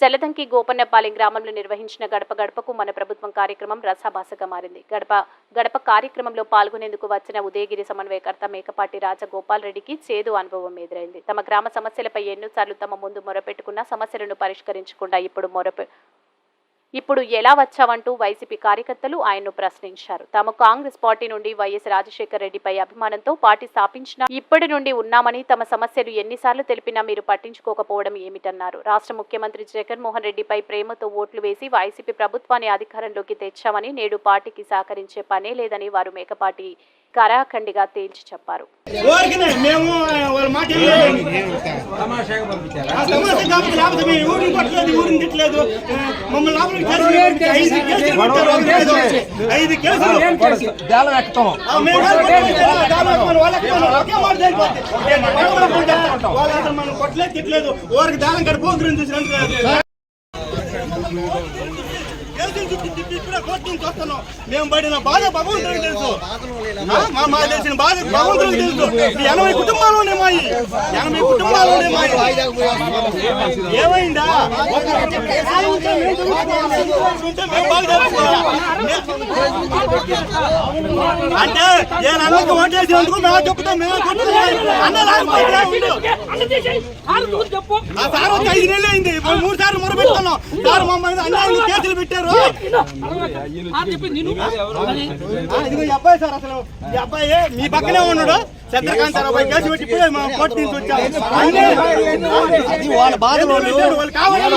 జలదంకి గోపన్నపాలెం గ్రామంలో నిర్వహించిన గడప గడపకు మన ప్రభుత్వం కార్యక్రమం రసాభాసగా మారింది. గడప గడప కార్యక్రమంలో పాల్గొనేందుకు వచ్చిన ఉదయగిరి సమన్వయకర్త మేకపాటి రాజగోపాల్ రెడ్డికి చేదు అనుభవం ఎదురైంది. తమ గ్రామ సమస్యలపై ఎన్నోసార్లు తమ ముందు మొరపెట్టుకున్న సమస్యలను పరిష్కరించకుండా ఇప్పుడు మొరపె ఇప్పుడు ఎలా వచ్చావంటూ వైసీపీ కార్యకర్తలు ఆయన్ను ప్రశ్నించారు. తాము కాంగ్రెస్ పార్టీ నుండి వైఎస్ రాజశేఖర రెడ్డిపై అభిమానంతో పార్టీ స్థాపించిన ఇప్పటి నుండి ఉన్నామని తమ సమస్యలు ఎన్నిసార్లు తెలిపినా మీరు పట్టించుకోకపోవడం ఏమిటన్నారు. రాష్ట్ర ముఖ్యమంత్రి జగన్మోహన్ రెడ్డిపై ప్రేమతో ఓట్లు వేసి వైసీపీ ప్రభుత్వాన్ని అధికారంలోకి తెచ్చామని నేడు పార్టీకి సహకరించే పనే లేదని వారు మేకపాటి కరాఖండిగా తేల్చి చెప్పారు. మేము వాళ్ళ మాట లేకపోతే మేము ఊరిని తిట్టలేదు. మమ్మల్ని లోపలికి ఐదు కేసులు వాళ్ళు అసలు మనం కొట్టలేదు తిట్టలేదు. ఊరికి దానం చూసినట్టు కోర్టు నుంచి వస్తున్నాం మేము పడిన బాధ భగవంతుడికి తెలుసు. మా మా తెలిసిన బాధ భగవంతుడికి తెలుసు. ఈ ఎనభై కుటుంబాలు ఉన్నాయి మాయి. ఎనభై కుటుంబాలు ఉన్నాయి మాయి. ఏమైందా. అంటే నేను అన్నకు ఓటేసినందుకు మేము చెప్తాం. మేము. అన్న రాకపోతే. ఆ సార్ వచ్చి ఐదు నెలలు అయింది. మూడు సార్లు పెట్టుకున్నాం సార్ మమ్మల్ని అన్యాయం కేసులు పెట్టారు. ఇదిగో ఈ అబ్బాయి సార్ అసలు. ఈ అబ్బాయి మీ పక్కనే ఉన్నాడు. చంద్రకాంత్ అబ్బాయి కేసు పెట్టి ఇప్పుడే కోర్టు వచ్చాము వాళ్ళ బాధ వాళ్ళు. కావాలని